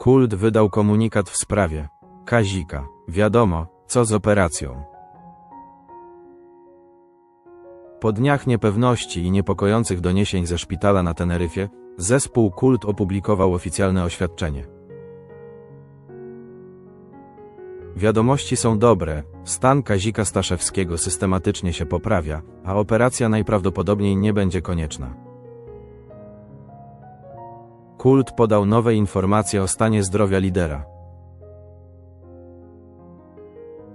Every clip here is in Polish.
Kult wydał komunikat w sprawie Kazika. Wiadomo, co z operacją. Po dniach niepewności i niepokojących doniesień ze szpitala na Teneryfie, zespół Kult opublikował oficjalne oświadczenie. Wiadomości są dobre, stan Kazika Staszewskiego systematycznie się poprawia, a operacja najprawdopodobniej nie będzie konieczna. Kult podał nowe informacje o stanie zdrowia lidera.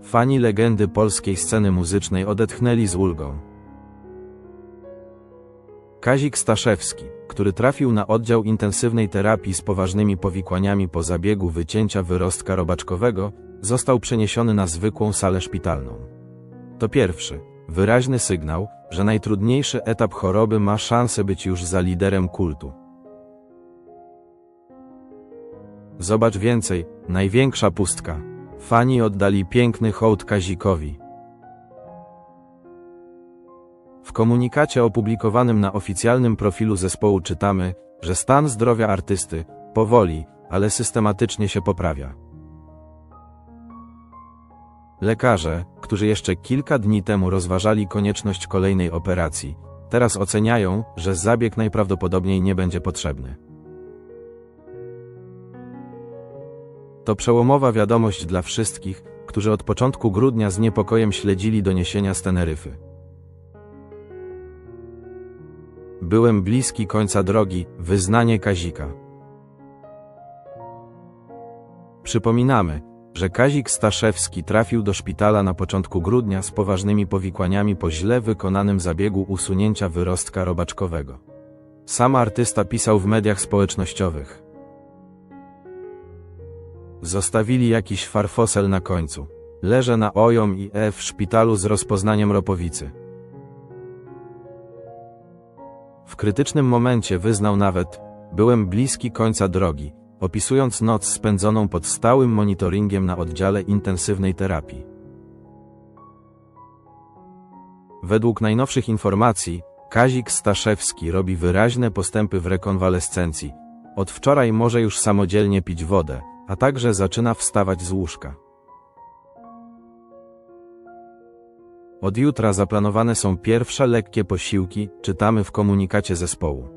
Fani legendy polskiej sceny muzycznej odetchnęli z ulgą. Kazik Staszewski, który trafił na oddział intensywnej terapii z poważnymi powikłaniami po zabiegu wycięcia wyrostka robaczkowego, został przeniesiony na zwykłą salę szpitalną. To pierwszy, wyraźny sygnał, że najtrudniejszy etap choroby ma szansę być już za liderem kultu. Zobacz więcej, największa pustka. Fani oddali piękny hołd Kazikowi. W komunikacie opublikowanym na oficjalnym profilu zespołu czytamy, że stan zdrowia artysty powoli, ale systematycznie się poprawia. Lekarze, którzy jeszcze kilka dni temu rozważali konieczność kolejnej operacji, teraz oceniają, że zabieg najprawdopodobniej nie będzie potrzebny. To przełomowa wiadomość dla wszystkich, którzy od początku grudnia z niepokojem śledzili doniesienia z Teneryfy. Byłem bliski końca drogi, wyznanie Kazika. Przypominamy, że Kazik Staszewski trafił do szpitala na początku grudnia z poważnymi powikłaniami po źle wykonanym zabiegu usunięcia wyrostka robaczkowego. Sam artysta pisał w mediach społecznościowych. Zostawili jakiś farfosel na końcu. Leżę na OJOM i E w szpitalu z rozpoznaniem ropowicy. W krytycznym momencie wyznał nawet, byłem bliski końca drogi, opisując noc spędzoną pod stałym monitoringiem na oddziale intensywnej terapii. Według najnowszych informacji, Kazik Staszewski robi wyraźne postępy w rekonwalescencji. Od wczoraj może już samodzielnie pić wodę, a także zaczyna wstawać z łóżka. Od jutra zaplanowane są pierwsze lekkie posiłki, czytamy w komunikacie zespołu.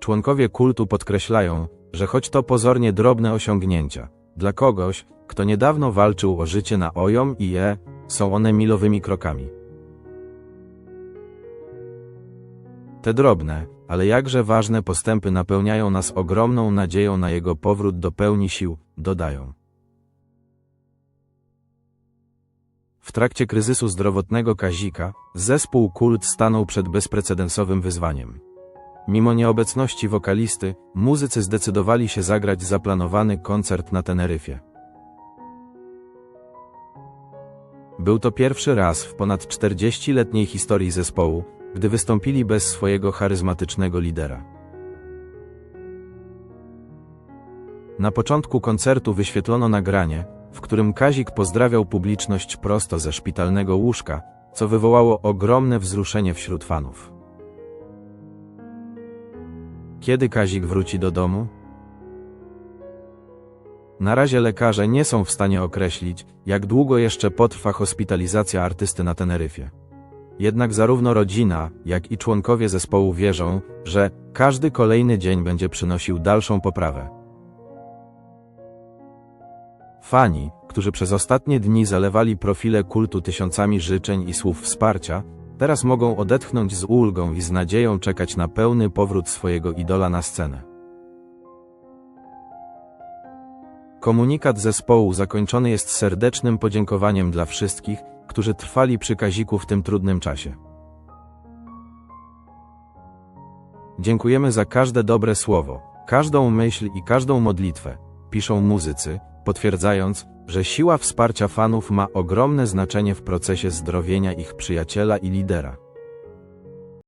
Członkowie kultu podkreślają, że choć to pozornie drobne osiągnięcia, dla kogoś, kto niedawno walczył o życie na OJOM i E, są one milowymi krokami. Te drobne, ale jakże ważne postępy napełniają nas ogromną nadzieją na jego powrót do pełni sił, dodają. W trakcie kryzysu zdrowotnego Kazika, zespół Kult stanął przed bezprecedensowym wyzwaniem. Mimo nieobecności wokalisty, muzycy zdecydowali się zagrać zaplanowany koncert na Teneryfie. Był to pierwszy raz w ponad 40-letniej historii zespołu, gdy wystąpili bez swojego charyzmatycznego lidera. Na początku koncertu wyświetlono nagranie, w którym Kazik pozdrawiał publiczność prosto ze szpitalnego łóżka, co wywołało ogromne wzruszenie wśród fanów. Kiedy Kazik wróci do domu? Na razie lekarze nie są w stanie określić, jak długo jeszcze potrwa hospitalizacja artysty na Teneryfie. Jednak zarówno rodzina, jak i członkowie zespołu wierzą, że każdy kolejny dzień będzie przynosił dalszą poprawę. Fani, którzy przez ostatnie dni zalewali profile kultu tysiącami życzeń i słów wsparcia, teraz mogą odetchnąć z ulgą i z nadzieją czekać na pełny powrót swojego idola na scenę. Komunikat zespołu zakończony jest serdecznym podziękowaniem dla wszystkich, którzy trwali przy Kaziku w tym trudnym czasie. Dziękujemy za każde dobre słowo, każdą myśl i każdą modlitwę, piszą muzycy, potwierdzając, że siła wsparcia fanów ma ogromne znaczenie w procesie zdrowienia ich przyjaciela i lidera.